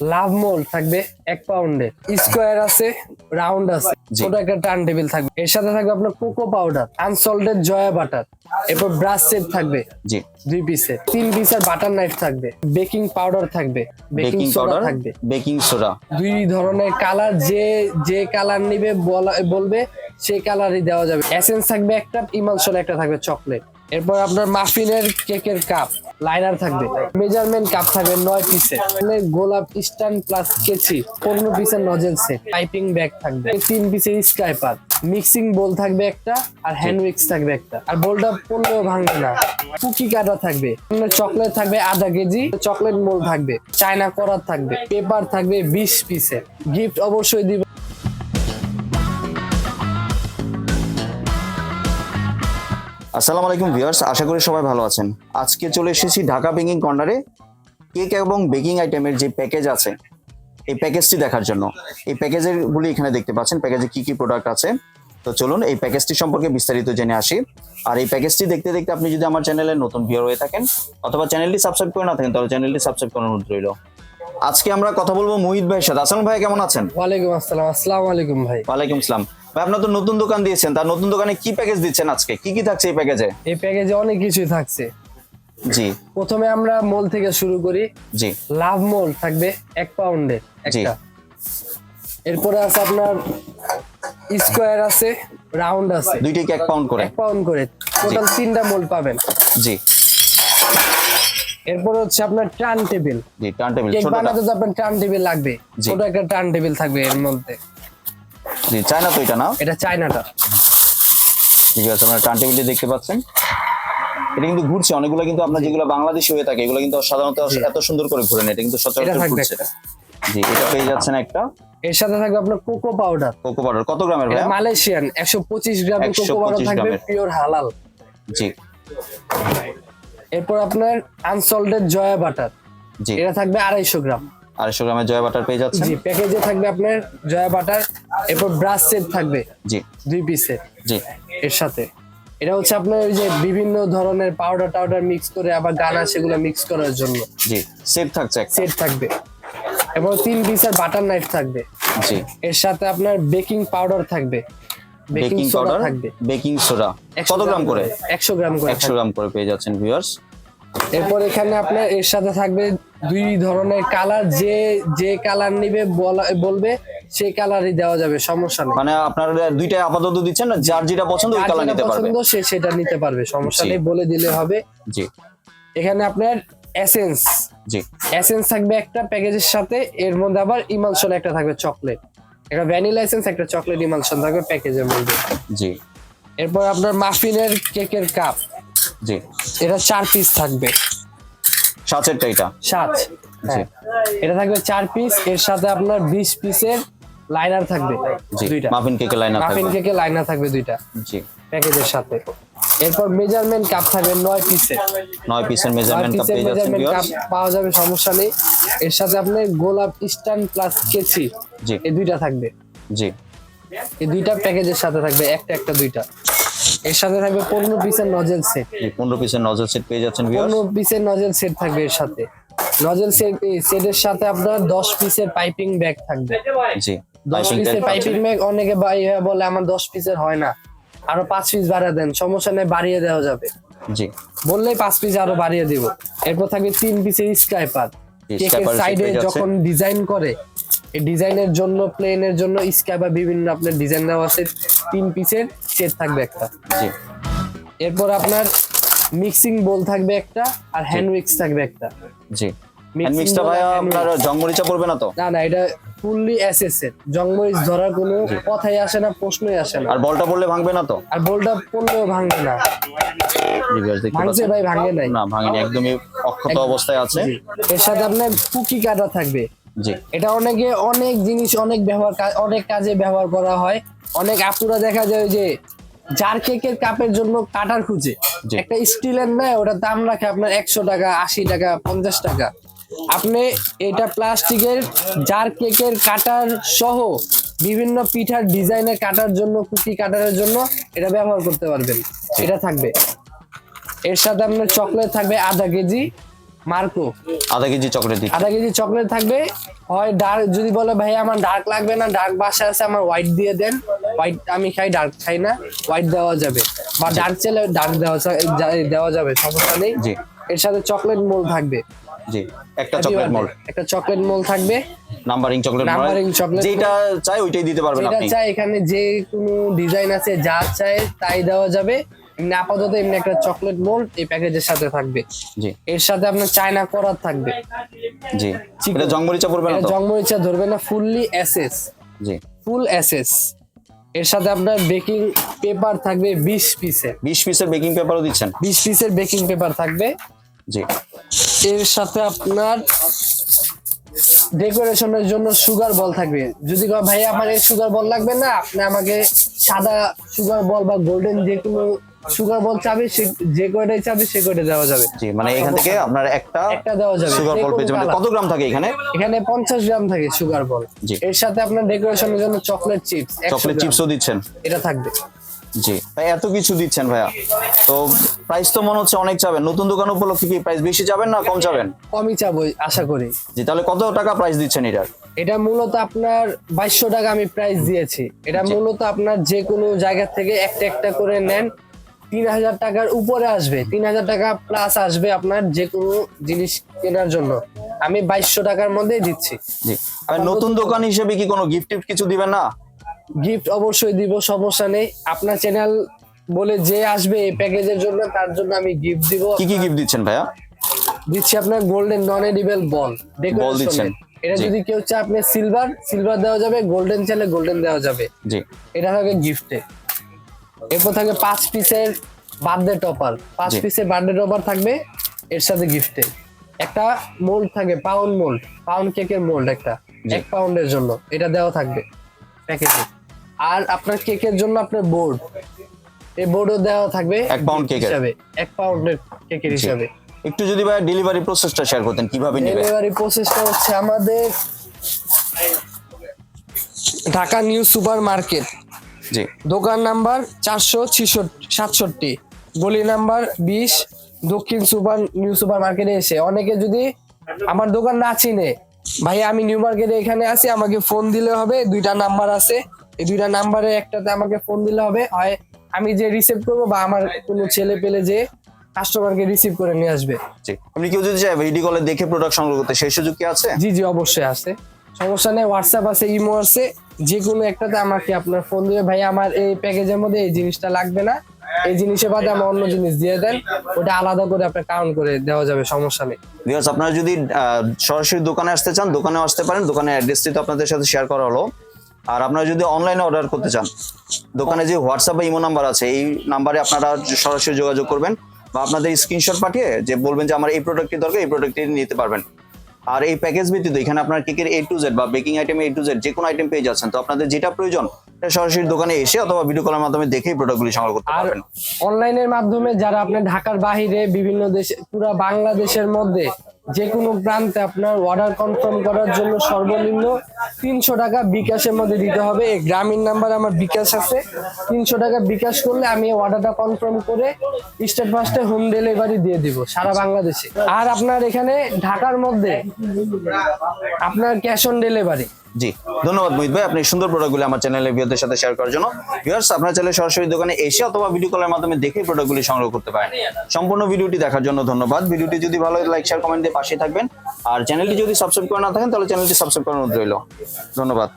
লাভ মোল থাকবে এক পাউন্ডের স্কোয়ার আছে রাউন্ড আছে। ছোট একটা টার্ন টেবিল থাকবে। এর সাথে থাকবে আপনার cocoa powder unsalted Joya butter. এরপর ব্রাশ সেট থাকবে জি। দুই পিসের তিন পিসের বাটার নাইফ থাকবে বেকিং পাউডার থাকবে বেকিং সোডা থাকবে। বেকিং সোডা দুই ধরনের কালার যে যে কালার নিবে বলা- বলবে সেই কালারই দেওয়া যাবে। এসেন্স থাকবে একটা ইমালসন একটা থাকবে চকলেট এরপর আপনার মাফিনের কেকের কাপ লাইনার থাকবে। মেজারমেন্ট কাপ থাকবে নয় পিসের গোলাপ স্ট্যান্ড প্লাস কেচি, পনেরো পিসের নজেল সেট পাইপিং ব্যাগ থাকবে। তিন পিসের স্কাইপার মিক্সিং বোল থাকবে একটা, আর হ্যান্ড উইক্স থাকবে একটা। আর বোলটা পড়লেও ভাঙবে না। কুকি কাটা থাকবে। চকলেট থাকবে আধা কেজি। চকলেট মোল থাকবে। চায়না করার থাকবে। পেপার থাকবে বিশ পিসের গিফট অবশ্যই দিবে আসসালামু আলাইকুম ভিউয়ার্স আশা করি সবাই ভালো আছেন। আজকে চলে এসেছি ঢাকা বেকিং কর্নারে কেক এবং বেকিং আইটেমের যে প্যাকেজ আছে এই প্যাকেজটি দেখার জন্য। এই প্যাকেজের গুলি এখানে দেখতে পাচ্ছেন প্যাকেজে কি কি প্রোডাক্ট আছে। তো চলুন এই প্যাকেজটি সম্পর্কে বিস্তারিত জেনে আসি। আর এই প্যাকেজটি দেখতে দেখতে আপনি যদি আমার চ্যানেলে নতুন ভিউয়ার হয়ে থাকেন অথবা চ্যানেলটি সাবস্ক্রাইব করে না থাকেন তাহলে চ্যানেলটি সাবস্ক্রাইব করার অনুরোধ রইল। আজকে আমরা কথা বলব মুহিত ভাইয়ের সাথে। আসলাম ভাই কেমন আছেন? ওয়ালাইকুম আসসালাম। আসসালামু আলাইকুম ভাই। ওয়ালাইকুম আসসালাম। ভাই আপনার তো নতুন দোকান দিয়েছেন তার নতুন দোকানে কি প্যাকেজ দিচ্ছেন আজকে? কি কি থাকছে এই প্যাকেজে এই প্যাকেজে অনেক কিছুই থাকছে। জি। প্রথমে আমরা মোল থেকে শুরু করি। জি। লাভ মোল থাকবে এক পাউন্ডের একটা। এরপরে আছে আপনার স্কোয়ার আছে রাউন্ড আছে। দুইটাই কি এক পাউন্ড করে? এক পাউন্ড করে। টোটাল তিনটা মোল পাবেন। জি। এরপর হচ্ছে আপনার টার্ন টেবিল জি টার্ন টেবিল ছোটটা বানাতে আপনার টার্ন টেবিল লাগবে। ছোট একটা টার্ন টেবিল থাকবে এর মধ্যে। জি চায়না তো এটা না? এটা চায়নাটা। ঠিক আছে আপনারা টার্ন টেবিলটি দেখতে পাচ্ছেন। এটা কিন্তু ঘুরছে অনেকগুলো কিন্তু আপনার যেগুলো বাংলাদেশি হয়ে থাকে এগুলো কিন্তু সাধারণত এত সুন্দর করে ঘুরে না এটা কিন্তু সচরাচর ঘুরছে। জি এটা পেয়ে যাচ্ছেন একটা। এর সাথে থাকবে আপনার কোকো পাউডার। কোকো পাউডার কত গ্রামের ভাই মালয়েশিয়ান একশো পঁচিশ গ্রামের কোকো পাউডার থাকবে পিওর হালাল। জি। এরপর আপনার আনসল্টেড জয়া বাটার। জি। এটা থাকবে আড়াইশো গ্রাম। আড়াইশো গ্রামের জয়া বাটার পেয়ে যাচ্ছেন। জি প্যাকেজে থাকবে আপনার জয়া বাটার এরপর ব্রাশ সেট থাকবে জি। দুই পিসের জি। এর সাথে। এটা হচ্ছে আপনার ওই যে বিভিন্ন ধরনের পাউডার টাউডার মিক্স করে আবার গানা সেগুলো মিক্স করার জন্য। জি সেট থাকছে সেট থাকবে। এবং তিন পিসের বাটার নাইফ থাকবে। জি। এর সাথে আপনার বেকিং পাউডার থাকবে। বেকিং পাউডার থাকবে। বেকিং সোডা কত গ্রাম করে? একশো গ্রাম করে একশো থাকবে। গ্রাম করে পেয়ে যাচ্ছেন ভিউয়ার্স এরপর এখানে আপনার এর সাথে থাকবে দুই ধরনের কালার যে যে কালার নিবে বলবে সেই কালারই দেওয়া যাবে সমস্যা নেই। মানে আপনারা দুইটাই আপাতত দিচ্ছেন না যার যেটা পছন্দ ওই কালার নিতে পারবে? পছন্দ সে সেটা নিতে পারবে সমস্যা নেই বলে দিলে হবে। জি। এখানে আপনার এসেন্স। জি। এসেন্স থাকবে একটা প্যাকেজের সাথে এর মধ্যে আবার ইমালশন একটা থাকবে চকলেট। একটা ভ্যানিলা এসেন্স একটা চকলেট ইমালশন থাকবে প্যাকেজের মধ্যে। জি। এরপর আপনার মাফিনের কেকের কাপ। জি। এটা চার পিস থাকবে। সাঁচেরটা এটা। সাত। হ্যাঁ। এটা থাকবে চার পিস এর সাথে আপনার বিশ পিসের লাইনার থাকবে। দুইটা। মাফিন কেকের লাইন মাফিন থাকবে। কেকের লাইনার থাকবে দুইটা। জি। প্যাকেজের সাথে। এরপর মেজারমেন্ট কাপ থাকবে নয় পিসের নয় পিসের মেজারমেন্ট কাপ পিসের পেয়ে যাচ্ছেন কাপ পাওয়া যাবে সমস্যা নেই। এর সাথে আপনার গোলাপ স্ট্যান্ড প্লাস কেচি। জি। এই দুইটা থাকবে। জি। এই দুইটা প্যাকেজের সাথে থাকবে একটা একটা দুইটা। এর সাথে থাকবে পনেরো পিসের নজেল সেট পনেরো পিসের নজর সেট পেয়ে যাচ্ছেন। পনেরো পিসের নজেল সেট থাকবে এর সাথে। নজেল সেট সেটের সাথে আপনার দশ পিসের পাইপিং ব্যাগ থাকবে। জি দশ পিসের পাইপিং ব্যাগ অনেকে বলে আমার দশ পিসের হয় না। আরও পাঁচ পিস বাড়িয়ে দেন সমস্যা নেই বাড়িয়ে দেওয়া যাবে। জি। বললেই পাঁচ পিস আরও বাড়িয়ে দিব। এরপর থাকবে তিন পিসের স্কাইপার কেকের সাইডে যখন ডিজাইন করে ডিজাইনের জন্য প্লেনের জন্য স্কাইপার বিভিন্ন আপনার ডিজাইন দেওয়া আছে তিন পিসের সেট থাকবে একটা। জি। এরপর আপনার মিক্সিং বোল থাকবে একটা আর হ্যান্ড উইক্স থাকবে একটা। জি। হ্যান্ড মিক্সটা ভাই আপনার জংমরিচা পড়বে না তো? না না এটা ফুললি জংমরিচ ধরার কোনো কথাই আসে না প্রশ্নই আসে না। আর বলটা পড়লে ভাঙবে না তো? আর বোলটা পড়লেও ভাঙবে না। ভাঙছে ভাই ভাঙে নাই। না ভাঙেনি একদমই অক্ষত অবস্থায় আছে। এর সাথে আপনার কুকি কাটা থাকবে। জি। এটা অনেকে অনেক জিনিস অনেক ব্যবহার অনেক কাজে ব্যবহার করা হয়। অনেক আপুরা দেখা যায় যে জার কেকের কাপের জন্য কাটার খুঁজে। একটা স্টিলের নেয় ওটা দাম রাখে আপনার একশো টাকা আশি টাকা পঞ্চাশ টাকা। আপনি এটা প্লাস্টিকের জার কেকের কাটার সহ বিভিন্ন পিঠার ডিজাইনের কাটার জন্য কুকি কাটারের জন্য এটা ব্যবহার করতে পারবেন। এটা থাকবে। এর সাথে আপনার চকলেট থাকবে আধা কেজি। মার্কো। আধা কেজি চকলেট আধা কেজি চকলেট থাকবে। হয় ডার্ক যদি বলে ভাই আমার ডার্ক লাগবে না ডার্ক বাসা আছে আমার হোয়াইট দিয়ে দেন। হোয়াইট আমি খাই ডার্ক খাই না হোয়াইট দেওয়া যাবে। বা ডার্ক চাইলে ডার্ক দেওয়া দেওয়া যাবে সমস্যা নেই। জি। এর সাথে চকলেট মোল থাকবে। জি একটা চকলেট মল একটা চকলেট মোল থাকবে। নাম্বারিং চকলেট নাম্বারিং চকলেট যেটা চাই ওইটাই দিতে পারবেন আপনি। যেটা চাই এখানে যে কোনো ডিজাইন আছে যা চাই তাই দেওয়া যাবে। এমনি আপাতত এমনি একটা চকলেট মোল্ড এই প্যাকেজের সাথে থাকবে। জি। এর সাথে আপনার চায়না করার থাকবে। জি. এটা জংমরিচা পড়বে না জংমরিচা ধরবে না fully S S. Full S S সাথে আপনার বেকিং পেপার থাকবে বিশ পিসের বিশ পিসের বেকিং পেপারও দিচ্ছেন? বিশ পিসের বেকিং পেপার থাকবে। জি। এর সাথে আপনার ডেকোরেশনের জন্য সুগার বল থাকবে। যদি ভাই আমার এই সুগার বল লাগবে না আপনি আমাকে সাদা সুগার বল বা গোল্ডেন যে কোনো সুগার বল চাবে যে কয়টাই চাবে সে কয়টা দেওয়া যাবে? জি মানে এখান থেকে আপনার একটা একটা দেওয়া যাবে সুগার বল পেয়ে যাবেন কত গ্রাম থাকে এখানে? এখানে পঞ্চাশ গ্রাম থাকে সুগার বল এর সাথে আপনার ডেকোরেশনের জন্য চকলেট চিপস চকলেট চিপসও দিচ্ছেন? এটা থাকবে। জি ভাই এত কিছু দিচ্ছেন ভাইয়া। তো প্রাইস তো মনে হচ্ছে অনেক যাবেন নতুন দোকান উপলক্ষে কি প্রাইস বেশি যাবেন না কম যাবেন কমই চাবো আশা করি। জি তাহলে কত টাকা প্রাইস দিচ্ছেন এটার এটা মূলত আপনার বাইশশো টাকা আমি প্রাইস দিয়েছি। এটা মূলত আপনার যে কোনো জায়গা থেকে একটা একটা করে নেন। তিন হাজার টাকার উপরে আসবে। তিন হাজার টাকা প্লাস আসবে আপনার যে কোনো জিনিস কেনার জন্য। আমি বাইশশো টাকার মধ্যেই দিচ্ছি। জি। আর নতুন দোকান হিসেবে কি কোনো গিফট টিফট কিছু দিবেন না? গিফট অবশ্যই দিব সমস্যা নেই। আপনার চ্যানেল বলে যে আসবে এই প্যাকেজের জন্য তার জন্য আমি গিফট দিব। কি কি গিফট দিচ্ছেন ভাইয়া? দিচ্ছি আপনার গোল্ডেন নন এডিবল বল বল দিচ্ছেন। এটা যদি কেউ চায় আপনি সিলভার সিলভার দেওয়া যাবে গোল্ডেন চাইলে গোল্ডেন দেওয়া যাবে। জি। এটা হবে গিফটে এরপর থাকবে পাঁচ পিসের বার্থডে টপার পাঁচ পিসের বার্থডে টপার থাকবে এর সাথে গিফটে একটা মোল্ড থাকবে পাউন্ড মোল্ড পাউন্ড কেকের মোল্ড একটা। এক পাউন্ডের জন্য। এটা দেওয়া থাকবে। প্যাকেজে আর আপনার কেকের জন্য আপনার বোর্ড এই বোর্ডও দেওয়া থাকবে এক পাউন্ড কেকের। হিসাবে। এক পাউন্ডের কেকের হিসাবে। একটু যদি ভাইয়া ডেলিভারি প্রসেসটা শেয়ার করতেন কীভাবে নেবে? ডেলিভারি প্রসেসটা হচ্ছে আমাদের ঢাকা নিউ সুপার মার্কেট জি। দোকান নাম্বার চারশো সাতষট্টি। গলি নাম্বার বিশ দক্ষিণ সুপার নিউ সুপার মার্কেটে এসে। অনেকে যদি আমার দোকান না চিনে ভাই আমি নিউ মার্কেটে এখানে আছি আমাকে ফোন দিলে হবে দুইটা নাম্বার আছে। এই দুইটা নাম্বারে একটাতে আমাকে ফোন দিলে হবে হয় আমি যে রিসিভ করব বা আমার কোনো ছেলে পেলে যে কাস্টমারকে রিসিভ করে নিয়ে আসবে। আপনি কেউ যদি চায় ভিডিও কলে দেখে প্রোডাক্ট সংগ্রহ করতে সেই সুযোগ কি আছে? জি জি অবশ্যই আছে। সমস্যা নেই হোয়াটসঅ্যাপ আছে ইমো আছে। যে কোনো একটাতে আমাকে আপনার ফোন দিবে। ভাই, আমার এই প্যাকেজের মধ্যে এই জিনিসটা লাগবে না। এই জিনিসের বাদে আমার অন্য জিনিস দিয়ে দেন। ওটা আলাদা করে আপনার কাউন্ট করে দেওয়া যাবে, সমস্যা নেই। ভিউয়ার্স আপনারা যদি সরাসরি দোকানে আসতে চান, দোকানেও আসতে পারেন। দোকানের অ্যাড্রেসটি তো আপনাদের সাথে শেয়ার করা হলো। আর আপনারা যদি অনলাইনে অর্ডার করতে চান, দোকানে যে হোয়াটসঅ্যাপ বা ইমো নাম্বার আছে, এই নাম্বারে আপনারা সরাসরি যোগাযোগ করবেন বা আপনাদের স্ক্রিনশট পাঠিয়ে যে বলবেন যে আমার এই প্রোডাক্টটি দরকার, এই প্রোডাক্টটি নিতে পারবেন। আর এই প্যাকেজ ভিত্তিতে এখানে আপনার কেকের এ টু জেড বা baking item A to Z যে কোনো আইটেম পেয়ে যাচ্ছেন তো আপনাদের যেটা প্রয়োজন সেটা সরাসরি দোকানে এসে অথবা ভিডিও কলের মাধ্যমে দেখেই প্রোডাক্টগুলি সংগ্রহ করতে পারবেন। অনলাইনের মাধ্যমে যারা আপনি ঢাকার বাহিরে বিভিন্ন দেশে পুরো বাংলাদেশের মধ্যে যে কোনো প্রান্তে আপনার অর্ডার কনফার্ম করার জন্য সর্বনিম্ন তিনশো টাকা বিকাশের মধ্যে দিতে হবে। এই গ্রামীণ নাম্বার আমার বিকাশ আছে। তিনশো টাকা বিকাশ করলে আমি অর্ডারটা কনফার্ম করে স্টেট ফার্স্টে হোম ডেলিভারি দিয়ে দিব সারা বাংলাদেশে। আর আপনার এখানে ঢাকার মধ্যে আপনার ক্যাশ অন ডেলিভারি জি, ধন্যবাদ মোহিত ভাই। আপনি সুন্দর প্রোডাক্টগুলি আমার চ্যানেলে ভিউদের সাথে শেয়ার করার জন্য। ভিউয়ার্স আপনার চ্যানেলে সরাসরি দোকানে এসে অথবা ভিডিও কলের মাধ্যমে দেখে প্রোডাক্টগুলি সংগ্রহ করতে পারেন। সম্পূর্ণ ভিডিওটি দেখার জন্য ধন্যবাদ। ভিডিওটি যদি ভালো লাইক শেয়ার কমেন্ট দিয়ে পাশে থাকবেন। আর চ্যানেলটি যদি সাবস্ক্রাইব করে না থাকেন, তাহলে চ্যানেলটি সাবস্ক্রাইব করার অনুরোধ রইল। ধন্যবাদ।